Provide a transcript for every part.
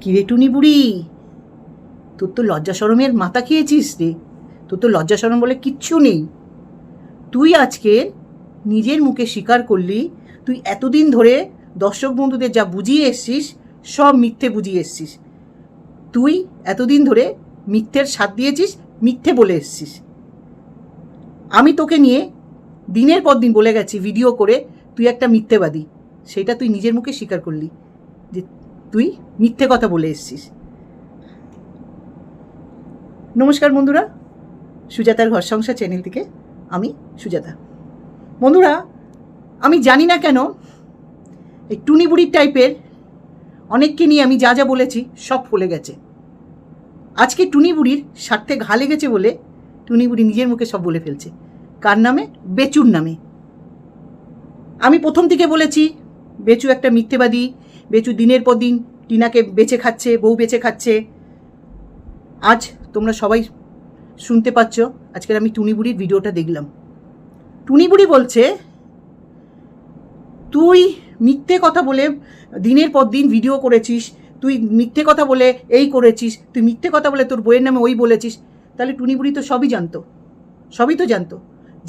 কিরে টুনি বুড়ি? তোর তো লজ্জা সরমের মাথা খেয়েছিস রে। তোর তো লজ্জা সরম বলে কিচ্ছু নেই। তুই আজকে নিজের মুখে স্বীকার করলি, তুই এতদিন ধরে দর্শক বন্ধুদের যা বুঝিয়ে এসছিস, সব মিথ্যে বুঝিয়ে এসছিস। তুই এতদিন ধরে মিথ্যের স্বাদ দিয়েছিস, মিথ্যে বলে এসছিস। আমি তোকে নিয়ে দিনের পর দিন বলে গেছি ভিডিও করে তুই একটা মিথ্যেবাদী। সেটা তুই নিজের মুখে স্বীকার করলি যে তুই মিথ্যে কথা বলে এসছিস। নমস্কার বন্ধুরা, সুজাতার ঘর সংসার চ্যানেল থেকে আমি সুজাতা। বন্ধুরা, আমি জানি না কেন এই টুনি বুড়ির টাইপের অনেককে নিয়ে আমি যা যা বলেছি সব ফলে গেছে। আজকে টুনি বুড়ির স্বার্থে ঘা লেগেছে বলে টুনি বুড়ি নিজের মুখে সব বলে ফেলছে। কার নামে? বেচুর নামে। আমি প্রথম থেকে বলেছি, বেচু একটা মিথ্যেবাদী বেচু দিনের পর দিন টিনাকে বেচে খাচ্ছে, বউ বেচে খাচ্ছে। আজ তোমরা সবাই শুনতে পাচ্ছ, আজকের আমি টুনি বুড়ির ভিডিওটা দেখলাম। টুনি বুড়ি বলছে, তুই মিথ্যে কথা বলে দিনের পর দিন ভিডিও করেছিস, তুই মিথ্যে কথা বলে এই করেছিস, তুই মিথ্যে কথা বলে তোর বইয়ের নামে ওই বলেছিস। তাহলে টুনি বুড়ি তো সবই জানতো, সবই তো জানতো।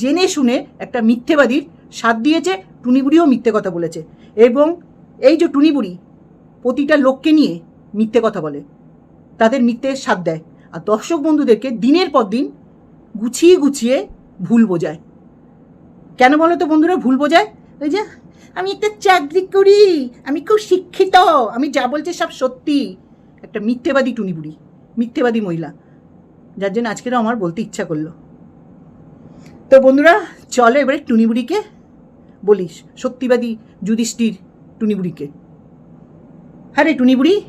জেনে শুনে একটা মিথ্যেবাদীর সাথ দিয়েছে টুনি বুড়িও মিথ্যে কথা বলেছে। এবং এই যে টুনি বুড়ি, প্রতিটা লোককে নিয়ে মিথ্যে কথা বলে, তাদের মিথ্যে সাথ দেয় আর দর্শক বন্ধুদেরকে দিনের পর দিন গুছিয়ে গুছিয়ে ভুল বোঝায়। কেন বলো তো বন্ধুরা ভুল বোঝায়? ওই যে, আমি একটা চাকরি করি, আমি খুব শিক্ষিত, আমি যা বলছি সব সত্যি। একটা মিথ্যেবাদী টুনি বুড়ি, মিথ্যেবাদী মহিলা, যার জন্য আজকেরও আমার বলতে ইচ্ছা করল। তো বন্ধুরা, চলো এবারে টুনি বুড়িকে বলিস, সত্যিবাদী যুধিষ্ঠির টুনি বুড়িকে হ্যাঁ রে টুনি বুড়ি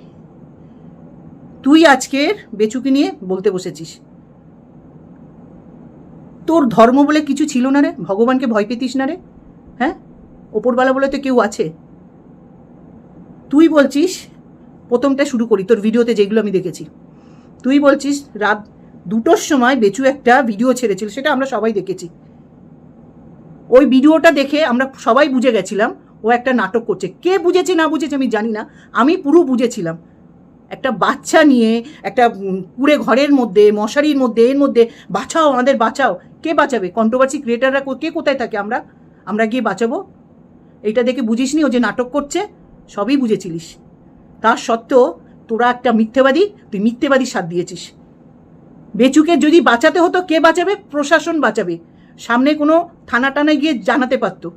তুই আজকের বেচুকে নিয়ে বলতে বসেছিস। তোর ধর্ম বলে কিছু ছিল না রে? ভগবানকে ভয় পেতিস না রে? হ্যাঁ? ওপরবেলা বলে তো কেউ আছে। তুই বলছিস, প্রথমটা শুরু করি, তোর ভিডিওতে যেগুলো আমি দেখেছি। তুই বলছিস, রাত দুটোর সময় বেচু একটা ভিডিও ছেড়েছিল, সেটা আমরা সবাই দেখেছি। ওই ভিডিওটা দেখে আমরা সবাই বুঝে গেছিলাম ও একটা নাটক করছে। কে বুঝেছে না বুঝেছে আমি জানি না। আমি পুরো বুঝেছিলাম। একটা বাচ্চা নিয়ে, একটা কুড়ে ঘরের মধ্যে, মশারির মধ্যে, এর মধ্যে, বাঁচাও আমাদের, বাঁচাও। কে বাঁচাবে? কন্ট্রোভার্সি ক্রিয়েটাররা কে কোথায় থাকে আমরা? আমরা গিয়ে বাঁচাবো? এইটা দেখে বুঝিসনি ও যে নাটক করছে? সবই বুঝেছিলিস। তার সত্ত্বেও তোরা একটা মিথ্যেবাদী, তুই মিথ্যেবাদীর সাথ দিয়েছিস। বেচুকে যদি বাঁচাতে হতো, কে বাঁচাবে? প্রশাসন বাঁচাবে। সামনে কোনো থানা টানায় গিয়ে জানাতে পারতো।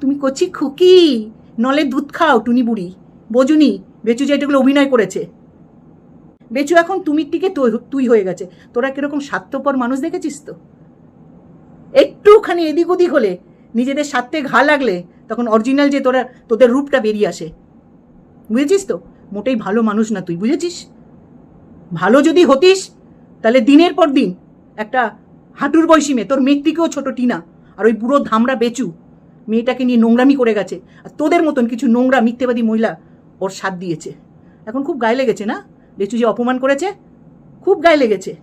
তুমি কচি খুকি? নলে দুধ খাও, টুনি বুড়ি। বোঝুনি বেচু যে এটাগুলো অভিনয় করেছে। বেচু, এখন তুমির টিকে তুই- হয়ে গেছে। তোরা কীরকম স্বার্থপর মানুষ দেখেছিস তো? একটুখানি এদিক ওদিক হলে নিজেদের স্বার্থে ঘা লাগলে তখন অরিজিনাল যে তোরা, তোদের রূপটা বেরিয়ে আসে। বুঝেছিস তো? মোটেই ভালো মানুষ না তুই, বুঝেছিস? ভালো যদি হতিস, তাহলে দিনের পর দিন একটা হাঁটুর বয়সী মেয়ে, তোর মেয়ের থেকেও ছোট টিনা, আর ওই বুড়ো ধামরা বেচু। মেয়েটাকে নিয়ে নোংরামি করে গেছে। আর তোদের মতন কিছু নোংরা, মিথ্যেবাদী মহিলা ওর সাথ দিয়েছে। এখন খুব গায়ে লেগেছে না? বেচু যে অপমান করেছে, খুব গায়ে লেগেছে।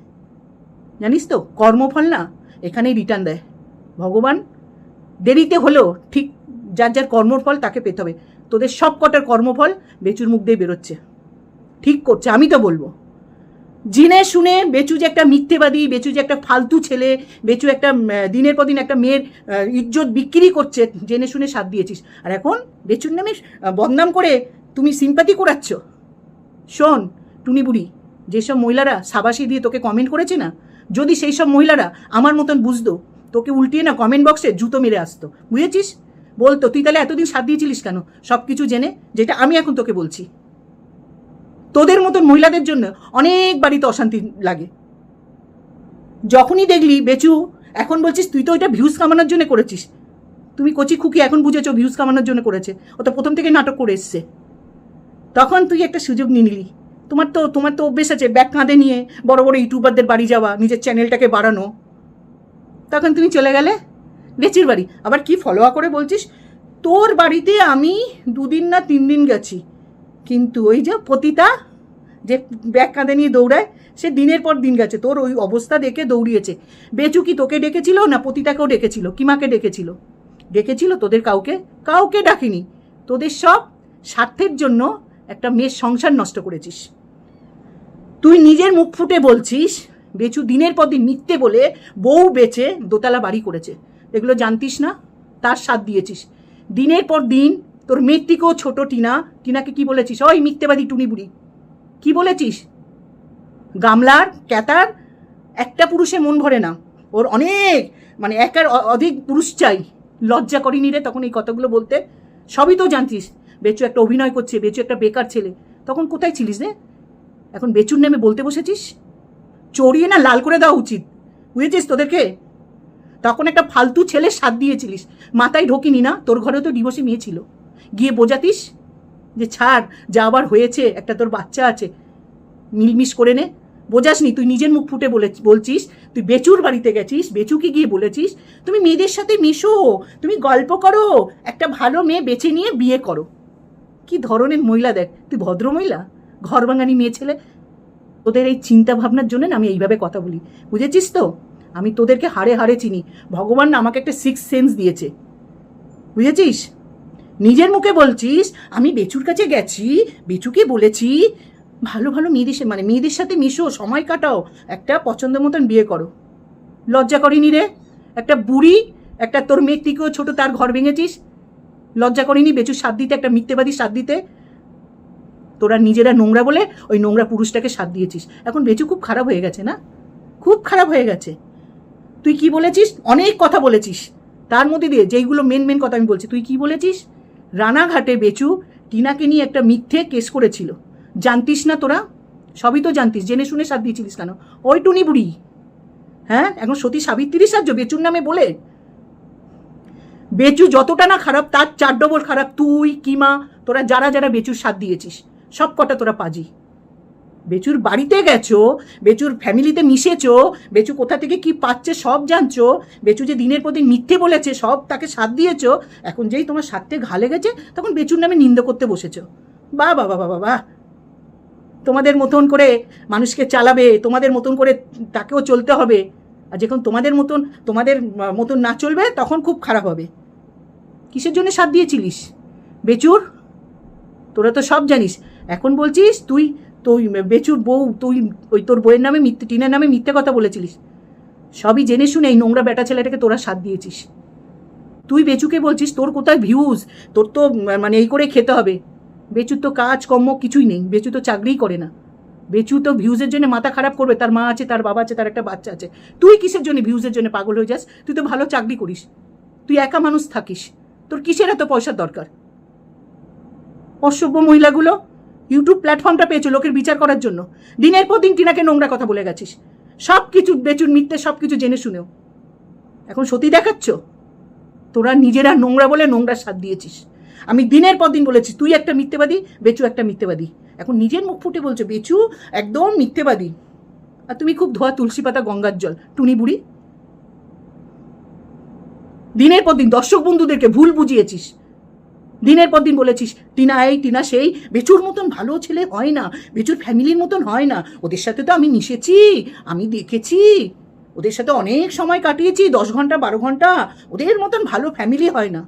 জানিস তো, কর্মফল না, এখানেই রিটার্ন দেয়। ভগবান, দেরিতে হলেও ঠিক যার যার কর্মফল তাকে পেতে হবে। তোদের সব কটার কর্মফল বেচুর মুখ দিয়ে বেরোচ্ছে। ঠিক করছে, আমি তো বলব। জিনে শুনে বেচু যে একটা মিথ্যেবাদী, বেচু যে একটা ফালতু ছেলে, বেচু একটা দিনের পর দিন একটা মেয়ের ইজ্জত বিক্রি করছে, জেনে শুনে সাথ দিয়েছিস। আর এখন বেচুর নামে বদনাম করে তুমি সিম্পাতি করাচ্ছ শোন, টুনি বুড়ি, যেসব মহিলারা সাবাসি দিয়ে তোকে কমেন্ট করেছে না, যদি সেই সব মহিলারা আমার মতন বুঝতো, তোকে উল্টিয়ে না কমেন্ট বক্সে জুতো মেরে আসতো। বুঝেছিস? বলতো, তুই তাহলে এতদিন সাথ দিয়েছিলিস কেন? সব কিছু জেনে, যেটা আমি এখন তোকে বলছি। তোদের মতন মহিলাদের জন্য অনেক বাড়িতে অশান্তি লাগে। যখনই দেখলি, বেচু, এখন বলছিস তুই তো ওইটা ভিউজ কামানোর জন্য করেছিস। তুমি কচি খুকি এখন বুঝেছ ভিউজ কামানোর জন্য করেছে। ও তো প্রথম থেকে নাটক করে এসছে। তখন তুই একটা সুযোগ নিয়ে নিলি। তোমার তো তোমার তো অভ্যেস আছে, ব্যাগ কাঁধে নিয়ে বড় বড় ইউটিউবারদের বাড়ি যাওয়া, নিজের চ্যানেলটাকে বাড়ানো। তখন তুমি চলে গেলে বেচির বাড়ি। আবার কি ফলোয়া করে বলছিস? তোর বাড়িতে আমি দুদিন না তিন দিন গেছি। কিন্তু ওই যে পতিতা যে ব্যাগ কাঁধে নিয়ে দৌড়ায়, সে দিনের পর দিন গেছে। তোর ওই অবস্থা দেখে দৌড়িয়েছে। বেচু কি তোকে ডেকেছিল না পতিতাকেও ডেকেছিল? কিমাকে ডেকেছিল? ডেকেছিল তোদের কাউকে? কাউকে ডাকিনি। তোদের সব স্বার্থের জন্য একটা মেয়ের সংসার নষ্ট করেছিস। তুই নিজের মুখ ফুটে বলছিস, বেচু দিনের পর দিন মিথ্যে বলে বউ বেচে দোতলা বাড়ি করেছে। এগুলো জানতিস না? তার সাথ দিয়েছিস। দিনের পর দিন তোর মেয়ের থেকেও ছোট টিনা, টিনাকে কি বলেছিস? ওই মিথ্যেবাদী টুনি বুড়ি। কি বলেছিস? গামলার, ক্যাতার, একটা পুরুষে মন ভরে না। ওর অনেক মানে একার অধিক পুরুষ চাই। লজ্জা করিনি রে তখন এই কথাগুলো বলতে। সবই তো জানতিস। বেচু একটা অভিনয় করছে, বেচু একটা বেকার ছেলে। তখন কোথায় ছিলিস রে? এখন বেচুর নেমে বলতে বসেছিস? চড়িয়ে না লাল করে দেওয়া উচিত। বুঝেছিস তোদেরকে? তখন একটা ফালতু ছেলে সাথ দিয়েছিলিস। মাথায় ঢোকিনি না, তোর ঘরেও তো ডিভোর্সে মেয়ে ছিল। গিয়ে বোঝাতিস? যে ছাড়, যা আবার হয়েছে, একটা তোর বাচ্চা আছে। মিলমিশ করে নে। বোঝাসনি, তুই নিজের মুখ ফুটে বলে, বলছিস, তুই বেচুর বাড়িতে গেছিস, বেচুকে গিয়ে বলেছিস, তুমি মেয়েদের সাথে মিশো, তুমি গল্প করো, একটা ভালো মেয়ে বেছে নিয়ে বিয়ে করো। কি ধরনের মহিলা দেখ, তুই ভদ্র মহিলা, ঘর ভাঙানি মেয়ে ছেলে। তোদের এই চিন্তা ভাবনার জন্য আমি এইভাবে কথা বলি। বুঝেছিস তো? আমি তোদেরকে হাড়ে হাড়ে চিনি। ভগবান আমাকে একটা সিক্স সেন্স দিয়েছে। বুঝেছিস? নিজের মুখে বলছিস, আমি বেচুর কাছে গেছি, বেচুকে বলেছি, ভালো ভালো মেয়েদের মানে মেয়েদের সাথে মিশো, সময় কাটাও, একটা পছন্দ মতন বিয়ে করো। লজ্জা করিনি রে, একটা বুড়ি, একটা তোর মেয়ের থেকেও ছোটো, তার ঘর ভেঙেছিস? লজ্জা করিনি বেচুর সাথ দিতে, একটা মিথ্যেবাদী সাথ দিতে? তোরা নিজেরা নোংরা বলে ওই নোংরা পুরুষটাকে সাথ দিয়েছিস। এখন বেচু খুব খারাপ হয়ে গেছে না? খুব খারাপ হয়ে গেছে। তুই কি বলেছিস? অনেক কথা বলেছিস। তার মধ্যে দিয়ে যেইগুলো মেন মেন কথা আমি বলছি, তুই কি বলেছিস? রানাঘাটে বেচু, টিনাকে নিয়ে একটা মিথ্যে কেস করেছিল। জানতিস না তোরা? সবই তো জানতিস, জেনে শুনে সাথ দিয়েছিলিস কেন? ওই টুনি বুড়ি। হ্যাঁ এখন সতী সাবিত্রী সাহায্য, বেচুর নামে বলে। বেচু যতটা না খারাপ, তার চার ডবল খারাপ। তুই, কিমা, তোরা যারা যারা বেচুর সাথ দিয়েছিস সব কটা তোরা পাজি। বেচুর বাড়িতে গেছো, বেচুর ফ্যামিলিতে মিশেছো, বেচু কোথা থেকে কি পাচ্ছে সব জানছো, বেচু যে দিনের পর দিন মিথ্যে বলেছে, সব তাকে সাথ দিয়েছ, এখন যেই তোমার সাথে ঘালে গেছে তখন বেচুর নামে নিন্দ করতে বসেছো। বা বাহ বাহ বাহ বাহ। তোমাদের মতন করে মানুষকে চালাবে, তোমাদের মতন করে তাকেও চলতে হবে। আর যখন তোমাদের মতন তোমাদের মতন না চলবে, তখন খুব খারাপ হবে। কিসের জন্য সাথ দিয়েছিলিস? বেচুর, তোরা তো সব জানিস। এখন বলছিস, তুই তুই বেচুর বউ, তুই ওই তোর বইয়ের নামে মিথ্যে, টিনের নামে মিথ্যে কথা বলেছিলিস। সবই জেনে শুনে এই নোংরা বেটা ছেলেটাকে তোরা সাথ দিয়েছিস। তুই বেচুকে বলছিস, তোর কোথায় ভিউজ তোর তো মানে এই করে খেতে হবে। বেচুর তো কাজ, কর্ম কিছুই নেই। বেচু তো চাকরিই করে না। বেচু তো ভিউজের জন্য মাথা খারাপ করবে। তার মা আছে, তার বাবা আছে, তার একটা বাচ্চা আছে। তুই কিসের জন্য ভিউজের জন্য পাগল হয়ে যাস? তুই তো ভালো চাকরি করিস। তুই একা মানুষ থাকিস। তোর কিসের এত পয়সার দরকার? অসভ্য মহিলাগুলো? ইউটিউব প্ল্যাটফর্মটা পেয়েছ লোকের বিচার করার জন্য। দিনের পর দিন টিনাকে নোংরা কথা বলে গেছিস। সব কিছু বেচুর মিথ্যে সব কিছু জেনে শুনেও। এখন সতী দেখাচ্ছ? তোরা নিজেরা নোংরা বলে নোংরা সাথ দিয়েছিস। আমি দিনের পর দিন বলেছি, তুই একটা মিথ্যেবাদী, বেচু একটা মিথ্যেবাদী। এখন নিজের মুখ ফুটে বলছো, বেচু একদম মিথ্যেবাদী। আর তুমি খুব ধোয়া তুলসী পাতা, গঙ্গার জল, টুনি বুড়ি। দিনের পর দিন দর্শক বন্ধুদেরকে ভুল বুঝিয়েছিস। দিনের পর দিন বলেছিস, টিনা এই, টিনা সেই। বেচুর মতন ভালো ছেলে হয় না, বেচুর ফ্যামিলির মতন হয় না। ওদের সাথে তো আমি মিশেছি, আমি দেখেছি। ওদের সাথে অনেক সময় কাটিয়েছি, দশ ঘণ্টা, বারো ঘণ্টা। ওদের মতন ভালো ফ্যামিলি হয় না।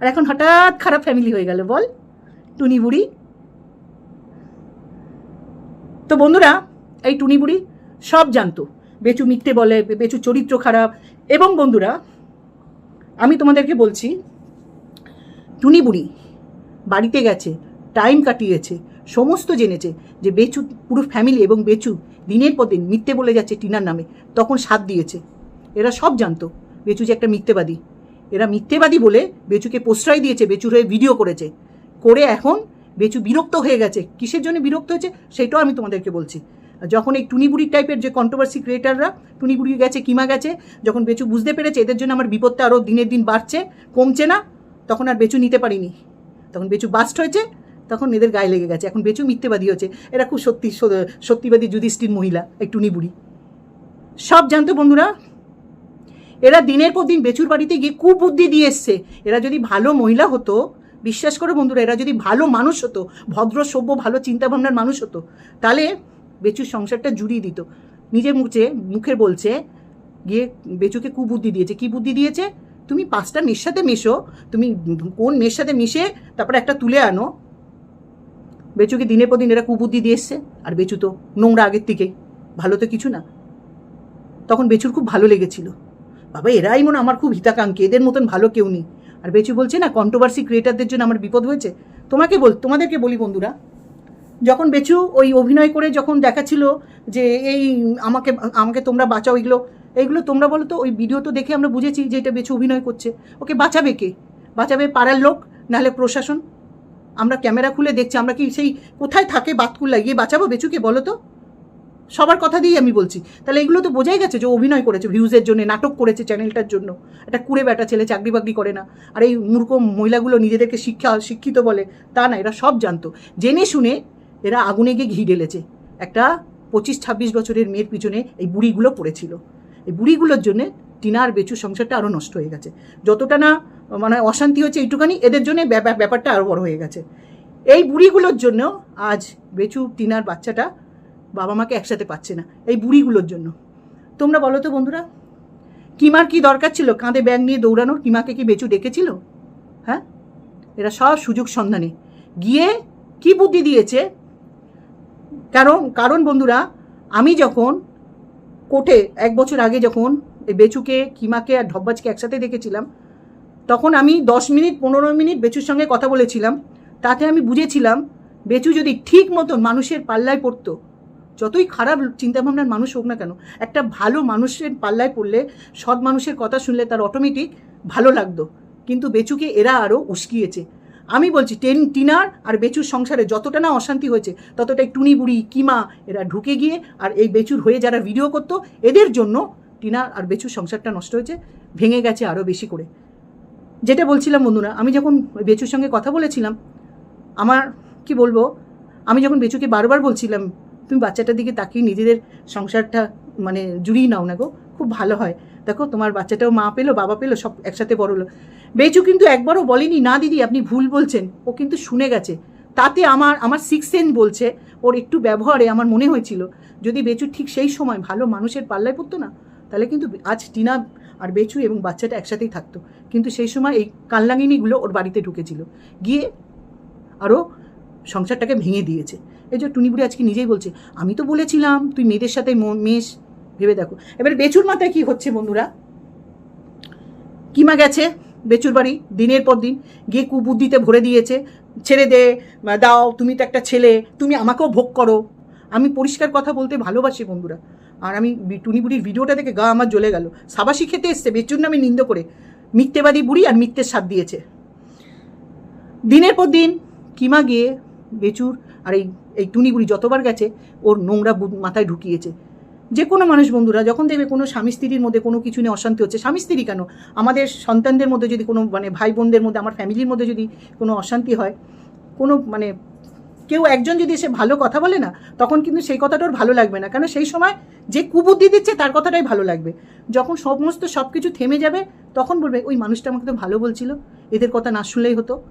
আর এখন হঠাৎ খারাপ ফ্যামিলি হয়ে গেল, বল। টুনি বুড়ি। তো বন্ধুরা, এই টুনি বুড়ি সব জানতো। বেচু মিথ্যে বলে, বেচু চরিত্র খারাপ। এবং বন্ধুরা, আমি তোমাদেরকে বলছি টুনি বুড়ি বাড়িতে গেছে টাইম কাটিয়েছে, সমস্ত জেনেছে যে বেচু পুরো ফ্যামিলি এবং বেচু দিনের পর দিন মিথ্যে বলে যাচ্ছে টিনার নামে, তখন সাথ দিয়েছে। এরা সব জানতো, বেচু যে একটা মিথ্যেবাদী। এরা মিথ্যেবাদী বলে বেচুকে প্রশ্রয় দিয়েছে, বেচুর হয়ে ভিডিও করেছে। করে এখন বেচু বিরক্ত হয়ে গেছে। কিসের জন্য বিরক্ত হয়েছে? সেটাও আমি তোমাদেরকে বলছি। যখন এই টুনিবুড়ির টাইপের যে কন্ট্রোভার্সি ক্রিয়েটাররা টুনিবুড়ি গেছে, কিমা গেছে, যখন বেচু বুঝতে পেরেছে, এদের জন্য আমার বিপদটা আরও দিনের দিন বাড়ছে, কমছে না তখন আর বেচু নিতে পারিনি। তখন বেচু বাস্ট হয়েছে, তখন এদের গায়ে লেগে গেছে। এখন বেচু মিথ্যেবাদী হচ্ছে। এরা খুব সত্যি সত্যিবাদী যুধিষ্ঠির মহিলা, এই টুনি বুড়ি। সব জানতো বন্ধুরা? এরা দিনের পর দিন বেচুর বাড়িতে গিয়ে কুবুদ্ধি দিয়ে এসছে। এরা যদি ভালো মহিলা হতো, বিশ্বাস করো বন্ধুরা, এরা যদি ভালো মানুষ হতো, ভদ্র, সভ্য, ভালো চিন্তাভাবনার মানুষ হতো, তাহলে বেচুর সংসারটা জুড়িয়ে দিত। নিজের মুখে মুখে বলছে, গিয়ে বেচুকে কুবুদ্ধি দিয়েছে। কি বুদ্ধি দিয়েছে? তুমি পাঁচটা মেয়ের সাথে মেশো, তুমি কোন মেয়ের সাথে মিশে তারপরে একটা তুলে আনো। বেচুকে দিনের পর দিন এরা কুবুদ্ধি দিয়ে এসছে, আর বেচু তো নোংরা আগের থেকে, ভালো তো কিছু না। তখন বেচুর খুব ভালো লেগেছিল। বাবা, এরাই মনে আমার খুব হিতাকাঙ্ক্ষী, এদের মতন ভালো কেউ নেই। আর বেচু বলছে, না কন্ট্রোভার্সি ক্রিয়েটারদের জন্য আমার বিপদ হয়েছে। তোমাকে বল, তোমাদেরকে বলি বন্ধুরা, যখন বেচু ওই অভিনয় করে যখন দেখাচ্ছিল যে এই আমাকে আমাকে তোমরা বাঁচাও এগুলো এইগুলো তোমরা বলো তো, ওই ভিডিও তো দেখে আমরা বুঝেছি যে এটা বেচু অভিনয় করছে। ওকে, বাঁচাবে কে? বাঁচাবে পাড়ার লোক, নাহলে প্রশাসন? আমরা ক্যামেরা খুলে দেখছি, আমরা কি সেই কোথায় থাকে বাতকুল্লা গিয়ে বাঁচাবো বেচুকে বলো তো? সবার কথা দিয়েই আমি বলছি। তাহলে এগুলো তো বোঝাই গেছে যে অভিনয় করেছে ভিউজের জন্য, নাটক করেছে চ্যানেলটার জন্য। একটা কুড়ে বেটা ছেলে চাকরি বাকরি করে না। আর এই মূর্খ মহিলাগুলো নিজেদেরকে শিক্ষা, শিক্ষিত বলে, তা না, এরা সব জানতো। জেনে শুনে এরা আগুনে গিয়ে ঘি ঢেলেছে। একটা পঁচিশ ছাব্বিশ বছরের মেয়ের পিছনে এই বুড়িগুলো পড়েছিল। এই বুড়িগুলোর জন্য টিনার বেচুর সংসারটা আরও নষ্ট হয়ে গেছে। যতটা না মানে অশান্তি হচ্ছে এইটুখানি, এদের জন্য ব্যাপার- ব্যাপারটা আরও বড় হয়ে গেছে। এই বুড়িগুলোর জন্য আজ বেচু, টিনার বাচ্চাটা বাবা মাকে একসাথে পাচ্ছে না, এই বুড়িগুলোর জন্য। তোমরা বলো তো বন্ধুরা, কিমার কি দরকার ছিল? কাঁধে ব্যাগ নিয়ে দৌড়ানোর? কিমাকে কি বেচু ডেকেছিল? হ্যাঁ? এরা সব সুযোগ সন্ধানে। গিয়ে কি বুদ্ধি দিয়েছে? কারণ কারণ বন্ধুরা, আমি যখন কোর্টে এক বছর আগে যখন বেচুকে, কিমাকে আর ঢব্বাজকে একসাথে দেখেছিলাম, তখন আমি দশ মিনিট, পনেরো মিনিট বেচুর সঙ্গে কথা বলেছিলাম। তাতে আমি বুঝেছিলাম, বেচু যদি ঠিক মতন মানুষের পাল্লায় পড়তো, যতই খারাপ চিন্তাভাবনার মানুষ হোক না কেন, একটা ভালো মানুষের পাল্লায় পড়লে, সৎ মানুষের কথা শুনলে তার অটোমেটিক ভালো লাগতো। কিন্তু বেচুকে এরা আরও উস্কিয়েছে। আমি বলছি, টেন, টিনার আর বেচুর সংসারে যতটা না অশান্তি হয়েছে, ততটাই টুনি বুড়ি কিমা এরা ঢুকে গিয়ে আর এই বেচুর হয়ে যারা ভিডিও করতো, এদের জন্য টিনার আর বেচুর সংসারটা নষ্ট হয়েছে, ভেঙে গেছে আরও বেশি করে। যেটা বলছিলাম বন্ধুরা, আমি যখন বেচুর সঙ্গে কথা বলেছিলাম, আমার কি বলব, আমি যখন বেচুকে বারবার বলছিলাম, তুমি বাচ্চাটার দিকে তাকিয়ে নিজেদের সংসারটা মানে জুড়িয়ে নাও না গো, খুব ভালো হয়। দেখো, তোমার বাচ্চাটাও মা পেল, বাবা পেল, সব একসাথে বড় হলো। বেচু কিন্তু একবারও বলেনি, না দিদি, আপনি ভুল বলছেন। ও কিন্তু শুনে গেছে। তাতে আমার আমার সিক্স সেন্স বলছে, ওর একটু ব্যবহারে আমার মনে হয়েছিল। যদি বেচু ঠিক সেই সময় ভালো মানুষের পাল্লায় পড়তো না, তাহলে কিন্তু আজ টিনা আর বেচু এবং বাচ্চাটা একসাথেই থাকতো। কিন্তু সেই সময় এই কাল্লাঙ্গিনীগুলো ওর বাড়িতে ঢুকেছিল। গিয়ে আরও সংসারটাকে ভেঙে দিয়েছে। এই যে টুনিবুড়ি আজকে নিজেই বলছে, আমি তো বলেছিলাম, তুই মেয়েদের সাথে মেশ ভেবে দেখো। এবার বেচুর মাথায় কি হচ্ছে বন্ধুরা? কিমা গেছে বেচুর বাড়ি? দিনের পর দিন। গিয়ে কুবুদ্ধিতে ভরে দিয়েছে। ছেড়ে দে দাও, তুমি তো একটা ছেলে। তুমি আমাকেও ভোগ করো। আমি পরিষ্কার কথা বলতে ভালোবাসি বন্ধুরা। আর আমি টুনি বুড়ির ভিডিওটা দেখে গা আমার জ্বলে গেল। সাবাসি খেতে এসছে, বেচুর নামে নিন্দ করে। মিথ্যেবাদী বুড়ি আর মিথ্যের স্বাদ দিয়েছে। দিনের পর দিন কিমা গিয়ে বেচুর আর এই এই টুনি বুড়ি যতবার গেছে, ওর নোংরা মাথায় ঢুকিয়েছে। যে কোনো মানুষ বন্ধুরা, যখন দেখবে কোনো স্বামী স্ত্রীর মধ্যে কোনো কিছু নিয়ে অশান্তি হচ্ছে, স্বামী স্ত্রী কেন? আমাদের সন্তানদের মধ্যে যদি কোনো মানে ভাই বোনদের মধ্যে, আমার ফ্যামিলির মধ্যে যদি কোনো অশান্তি হয়, কোনো মানে কেউ একজন যদি এসে ভালো কথা বলে না, তখন কিন্তু সেই কথাটা ওর ভালো লাগবে না। কেন? সেই সময় যে কুবুদ্ধি দিচ্ছে, তার কথাটাই ভালো লাগবে। যখন সমস্ত সব কিছু থেমে যাবে, তখন বলবে, ওই মানুষটা আমাকে তো ভালো বলছিল, এদের কথা না শুনলেই হতো।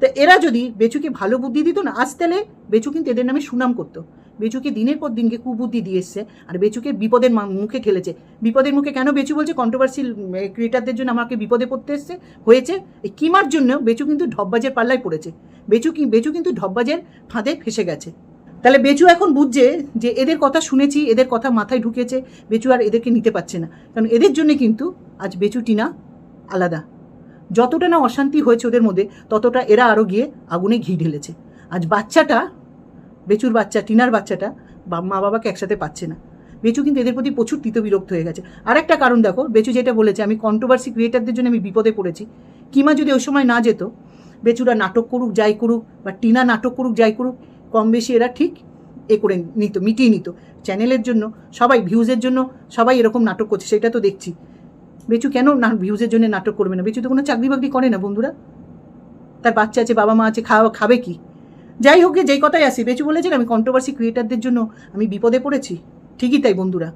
তো এরা যদি বেচুকে ভালো বুদ্ধি দিত না, আজ তাহলে বেচু কিন্তু এদের নামে সুনাম করতো। বেচুকে দিনের পর দিনকে কুবুদ্ধি দিয়ে এসছে আর বেচুকে বিপদের মুখে ঠেলেছে বিপদের মুখে কেন বেচু বলছে? কন্ট্রোভার্সিল ক্রিয়েটারদের জন্য আমাকে বিপদে পড়তে এসছে, হয়েছে এই কিমার জন্য বেচু কিন্তু ঢপবাজের পাল্লায় পড়েছে। বেচু কি বেচু কিন্তু ঢপবাজের ফাঁদে ফেসে গেছে। তাহলে বেচু এখন বুঝছে যে এদের কথা শুনেছি, এদের কথা মাথায় ঢুকেছে, বেচু আর এদেরকে নিতে পারছে না। কারণ এদের জন্য কিন্তু আজ বেচু টিনা আলাদা। যতটা না অশান্তি হয়েছে ওদের মধ্যে, ততটা এরা আরও গিয়ে আগুনে ঘি ঢেলেছে। আজ বাচ্চাটা বেচুর বাচ্চা, টিনার বাচ্চাটা মা বাবাকে একসাথে পাচ্ছে না। বেচু কিন্তু এদের প্রতি প্রচুর তিত বিরক্ত হয়ে গেছে। আর একটা কারণ দেখো, বেচু যেটা বলেছে, আমি কন্ট্রোভার্সি ক্রিয়েটারদের জন্য আমি বিপদে পড়েছি। কিমা যদি ওই সময় না যেত, বেচুরা নাটক করুক, যাই করুক, বা টিনা নাটক করুক, যাই করুক, কম বেশি এরা ঠিক এ করে নিত, মিটিয়ে নিত। চ্যানেলের জন্য, সবাই ভিউজের জন্য সবাই এরকম নাটক করছে, সেটা তো দেখছি। বেচু কেন না ভিউজের জন্য নাটক করবে না? বেচু তো কোনো চাকরি বাকরি করে না বন্ধুরা। তার বাচ্চা আছে বাবা মা আছে খাওয়া খাবে কি? যাই হোক যেই কথাই আসি, বেচু বলেছেন আমি কন্ট্রোভার্সি ক্রিয়েটারদের জন্য আমি বিপদে পড়েছি। ঠিকই তাই বন্ধুরা।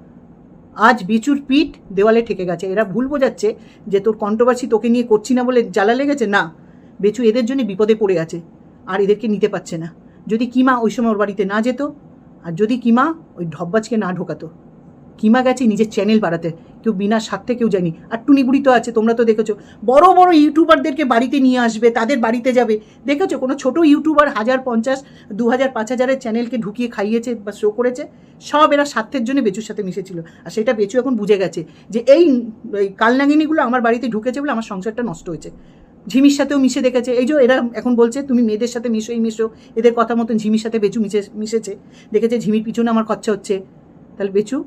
আজ বেচুর পিঠ দেওয়ালে ঠেকে গেছে। এরা ভুল বোঝাচ্ছে যে তোর কন্ট্রোভার্সি তোকে নিয়ে করছি না বলে জ্বালা লেগেছে? না। বেচু এদের জন্য বিপদে পড়ে আছে। আর এদেরকে নিতে পারছে না। যদি কিমা ওই সময় ওর বাড়িতে না যেত, আর যদি কিমা ওই ঢব্বাজকে না ঢোকাতো কিমা গেছে নিজের চ্যানেল বাড়াতে। কেউ বিনা স্বার্থে কেউ যায়নি। আর টুনিবুড়ি তো আছে, তোমরা তো দেখেছ। বড় বড় ইউটিউবারদেরকে বাড়িতে নিয়ে আসবে, তাদের বাড়িতে যাবে। দেখেছ? কোনো ছোট ইউটিউবার হাজার পঞ্চাশ, দু হাজার, পাঁচ হাজারের চ্যানেলকে ঢুকিয়ে খাইয়েছে বা শো করেছে, সব এরা স্বার্থের জন্য বেচুর সাথে মিশেছিল। আর সেটা বেচু এখন বুঝে গেছে যে এই কালনাগিনীগুলো আমার বাড়িতে ঢুকেছে বলে আমার সংসারটা নষ্ট হয়েছে। ঝিমির সাথেও মিশে দেখেছে। এই যে এরা এখন বলছে, তুমি মেয়েদের সাথে মিশোই মিশো। এদের কথা মতন ঝিমির সাথে বেচু মিশে, মিশেছে। দেখেছে ঝিমির পিছনে আমার খরচা হচ্ছে। তাহলে বেচু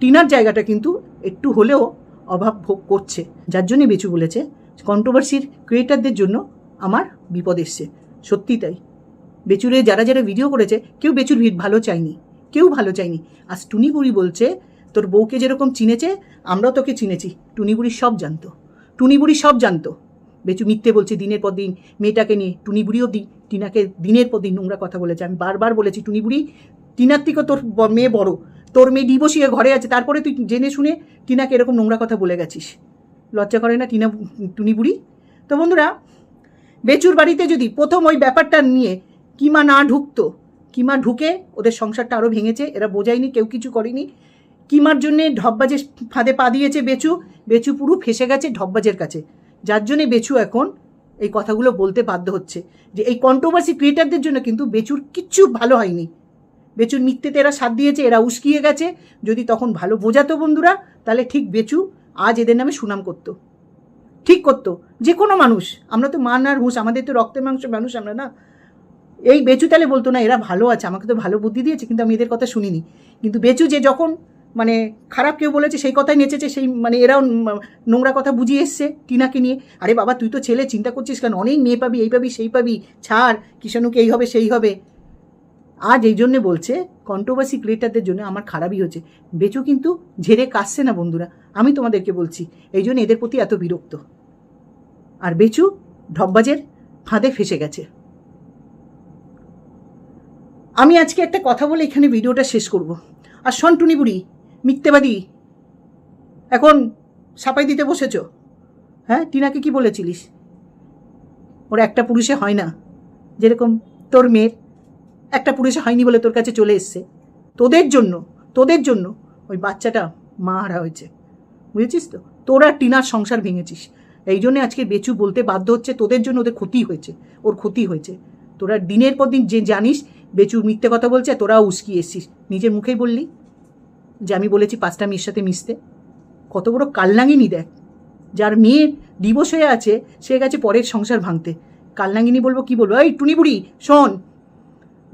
টিনার জায়গাটা কিন্তু একটু হলেও অভাব ভোগ করছে। যার জন্যই বেচু বলেছে কন্ট্রোভার্সির ক্রিয়েটারদের জন্য আমার বিপদ এসছে। সত্যি তাই। বেচুরে যারা যারা ভিডিও করেছে, কেউ বেচুর ভিড় ভালো চায়নি, কেউ ভালো চায়নি। আজ টুনিগুড়ি বলছে, তোর বউকে যেরকম চিনেছে, আমরাও তোকে চিনেছি। টুনিগুড়ি সব জানতো। টুনিবুড়ি সব জানতো। বেচু মিথ্যে বলছে দিনের পর দিন মেয়েটাকে নিয়ে টুনিবুড়িও দি, টিনাকে দিনের পর দিন নোংরা কথা বলেছে। আমি বারবার বলেছি টুনিবুড়ি টিনার থেকে তোর মেয়ে বড়। তোর মেয়ে ডিভোর্স হয়ে ঘরে আছে, তারপরে তুই জেনে শুনে টিনাকে এরকম নোংরা কথা বলে গেছিস। লজ্জা করে না টিনা টুনি বুড়ি? তো বন্ধুরা, বেচুর বাড়িতে যদি প্রথম ওই ব্যাপারটা নিয়ে কিমা না ঢুকতো, কিমা ঢুকে ওদের সংসারটা আরও ভেঙেছে, এরা বোঝায়নি, কেউ কিছু করেনি, কিমার জন্যে ঢপবাজের ফাঁদে পা দিয়েছে বেচু বেচু পুরো ফেসে গেছে ঢপবাজের কাছে। যার জন্যে বেচু এখন এই কথাগুলো বলতে বাধ্য হচ্ছে যে এই কন্ট্রোভার্সি ক্রিয়েটারদের জন্য কিন্তু বেচুর কিচ্ছু ভালো হয়নি। বেচুর মিথ্যেতে এরা সাথ দিয়েছে, এরা উস্কিয়ে গেছে। যদি তখন ভালো বোঝাতো বন্ধুরা, তাহলে ঠিক বেচু আজ এদের নামে সুনাম করতো। ঠিক করতো। যে কোনো মানুষ, আমরা তো মান আর হুঁশ, আমাদের তো রক্তের মাংস মানুষ আমরা না। এই বেচু তাহলে বলতো, না, এরা ভালো আছে, আমাকে তো ভালো বুদ্ধি দিয়েছে, কিন্তু আমি এদের কথা শুনিনি। কিন্তু বেচু যে যখন মানে খারাপ কেউ বলেছে, সেই কথাই নেচেছে, সেই মানে এরাও নোংরা কথা বুঝিয়ে এসছে টিনাকে নিয়ে। আরে বাবা, তুই তো ছেলে, চিন্তা করছিস কেন? অনেক মেয়ে পাবি, এই পাবি, সেই পাবি, ছাড় কিষাণুকে এই হবে, সেই হবে। আজ এই জন্যে বলছে কন্ট্রোভার্সি ক্রিয়েটারদের জন্য আমার খারাপই হচ্ছে। বেচু কিন্তু ঝেড়ে কাশছে না বন্ধুরা, আমি তোমাদেরকে বলছি, এই জন্য এদের প্রতি এত বিরক্ত। আর বেচু ঢপবাজের ফাঁদে ফেসে গেছে। আমি আজকে একটা কথা বলে এখানে ভিডিওটা শেষ করব। আর সন্টুনি বুড়ি, মিথ্যেবাদী, এখন সাপাই দিতে বসেছ? হ্যাঁ টিনাকে কি বলেছিলিস? ওর একটা পুরুষে হয় না। যেরকম তোর মেয়ের একটা পুরুষে হয়নি বলে তোর কাছে চলে এসছে। তোদের জন্য তোদের জন্য ওই বাচ্চাটা মা হারা হয়েছে। বুঝেছিস তো? তোরা টিনার সংসার ভেঙেছিস। এই জন্য আজকে বেচু বলতে বাধ্য হচ্ছে তোদের জন্য ওদের ক্ষতি হয়েছে, ওর ক্ষতি হয়েছে। তোরা দিনের পর দিন যে জানিস, বেচু মিথ্যে কথা বলছে তোরাও উস্কি এসছিস। নিজের মুখেই বললি যে আমি বলেছি পাঁচটা মেয়ের সাথে মিশতে। কত বড় কালনাঙ্গিনী দেখ। যার মেয়ে ডিভোর্স হয়ে আছে, সে গেছে পরের সংসার ভাঙতে। কালনাঙ্গিনী বলব কি বলব? এই টুনি বুড়ি, শোন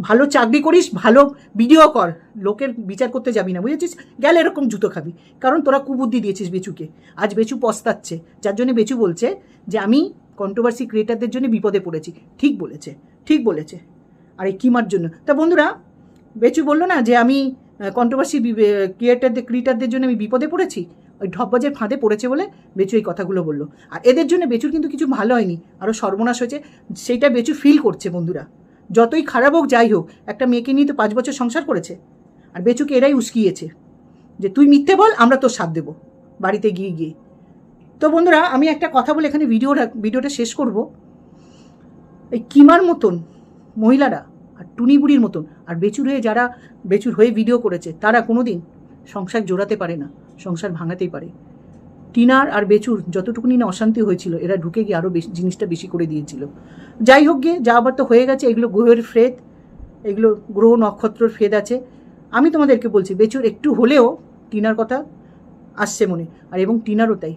ভালো চাকরি করিস, ভালো ভিডিও কর। লোকের বিচার করতে যাবি না, বুঝেছিস? গেলে এরকম জুতো খাবি। কারণ তোরা কুবুদ্ধি দিয়েছিস বেচুকে। আজ বেচু পস্তাচ্ছে। যার জন্য বেচু বলছে যে, আমি কন্ট্রোভার্সি ক্রিয়েটারদের জন্য বিপদে পড়েছি। ঠিক বলেছে ঠিক বলেছে। আর এই কিমার জন্য? তা বন্ধুরা, বেচু বলল না যে, আমি কন্ট্রোভার্সি ক্রিয়েটারদের ক্রিয়েটারদের জন্য আমি বিপদে পড়েছি? ওই ঢপবাজের ফাঁদে পড়েছে বলে বেচু এই কথাগুলো বলল। আর এদের জন্য বেচুর কিন্তু কিছু ভালো হয়নি। আরও সর্বনাশ হয়েছে। সেইটা বেচু ফিল করছে বন্ধুরা। যতই খারাপ হোক, যাই হোক, একটা মেয়েকে নিয়ে তো পাঁচ বছর সংসার করেছে। আর বেচুকে এরাই উস্কিয়েছে যে, তুই মিথ্যে বল, আমরা তোর সাথ দেবো বাড়িতে গিয়ে গিয়ে। তো বন্ধুরা, আমি একটা কথা বলে এখানে ভিডিওটা ভিডিওটা শেষ করব। এই কিমার মতন মহিলারা আর টুনি বুড়ির মতন, আর বেচুর হয়ে যারা, বেচুর হয়ে ভিডিও করেছে, তারা কোনো দিন সংসার জোড়াতে পারে না, সংসার ভাঙাতেই পারে। টিনার আর বেচুর যতটুকুনি না অশান্তি হয়েছিল, এরা ঢুকে গিয়ে আরও বেশি, জিনিসটা বেশি করে দিয়েছিল। যাই হোক গিয়ে, যা আবার তো হয়ে গেছে, এগুলো গ্রহের ফ্রেদ, এগুলো গ্রহ নক্ষত্রর ফেদ আছে। আমি তোমাদেরকে বলছি, বেচুর একটু হলেও টিনার কথা আসছে মনে। আর এবং টিনারও তাই।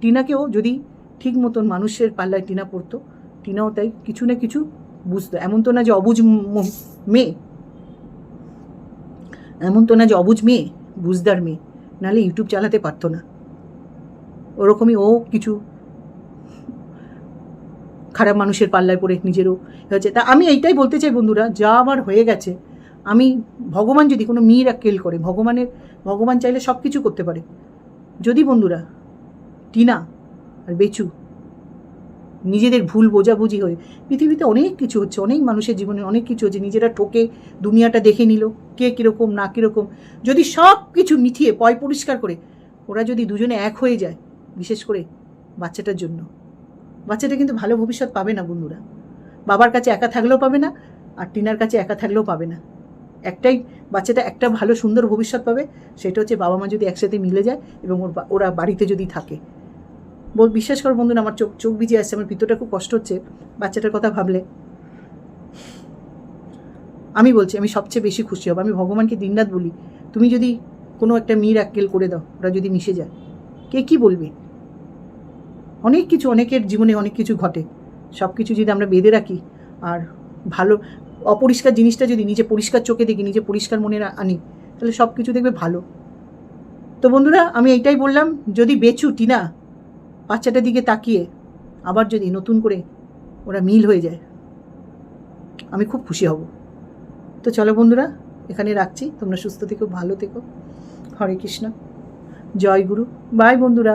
টিনাকেও যদি ঠিক মতন মানুষের পাল্লায় টিনা পড়তো টিনাও তাই কিছু না কিছু বুঝতো। এমন তো না যে অবুঝ ম- মেয়ে। এমন তো না যে অবুজ মেয়ে, বুঝদার মেয়ে। নাহলে ইউটিউব চালাতে পারতো না। ওরকমই ও কিছু খারাপ মানুষের পাল্লায় পড়ে নিজেরও হচ্ছে। তা আমি এইটাই বলতে চাই বন্ধুরা, যা আমার হয়ে গেছে, আমি ভগবান যদি কোনো মেয়েরা কেল করে, ভগবানের, ভগবান চাইলে সব কিছু করতে পারে। যদি বন্ধুরা, টিনা আর বেচু নিজেদের ভুল বোঝাবুঝি হয়ে, পৃথিবীতে অনেক কিছু হচ্ছে, অনেক মানুষের জীবনে অনেক কিছু হচ্ছে, নিজেরা ঠকে দুনিয়াটা দেখে নিল, কে কীরকম, না কীরকম, যদি সব কিছু মিঠিয়ে পয় পরিষ্কার করে, ওরা যদি দুজনে এক হয়ে যায়, বিশেষ করে বাচ্চাটার জন্য। বাচ্চাটা কিন্তু ভালো ভবিষ্যৎ পাবে না বন্ধুরা। বাবার কাছে একা থাকলেও পাবে না, আর টিনার কাছে একা থাকলেও পাবে না। একটাই, বাচ্চাটা একটা ভালো সুন্দর ভবিষ্যৎ পাবে, সেটা হচ্ছে বাবা মা যদি একসাথে মিলে যায় এবং ওর ওরা বাড়িতে যদি থাকে। বল, বিশ্বাস করো বন্ধুরা, আমার চোখ চোখ ভিজে আসছে, আমার ভিতরটা খুব কষ্ট হচ্ছে, বাচ্চাটার কথা ভাবলে। আমি বলছি, আমি সবচেয়ে বেশি খুশি হব। আমি ভগবানকে দিনরাত বলি, তুমি যদি কোনো একটা মির আক্কেল করে দাও, ওরা যদি মিশে যায়, কে কি বলবে? অনেক কিছু, অনেকের জীবনে অনেক কিছু ঘটে। সব কিছু যদি আমরা বেঁধে রাখি, আর ভালো, অপরিষ্কার জিনিসটা যদি নিজে পরিষ্কার চোখে দেখি, নিজে পরিষ্কার মনে আনি, তাহলে সব কিছু দেখবে ভালো। তো বন্ধুরা, আমি এইটাই বললাম, যদি বেচু টিনা বাচ্চাটার দিকে তাকিয়ে আবার যদি নতুন করে ওরা মিল হয়ে যায়, আমি খুব খুশি হব। তো চলো বন্ধুরা, এখানে রাখছি। তোমরা সুস্থ থেকো, ভালো থেকো। হরে কৃষ্ণ। জয় গুরু। বাই বন্ধুরা।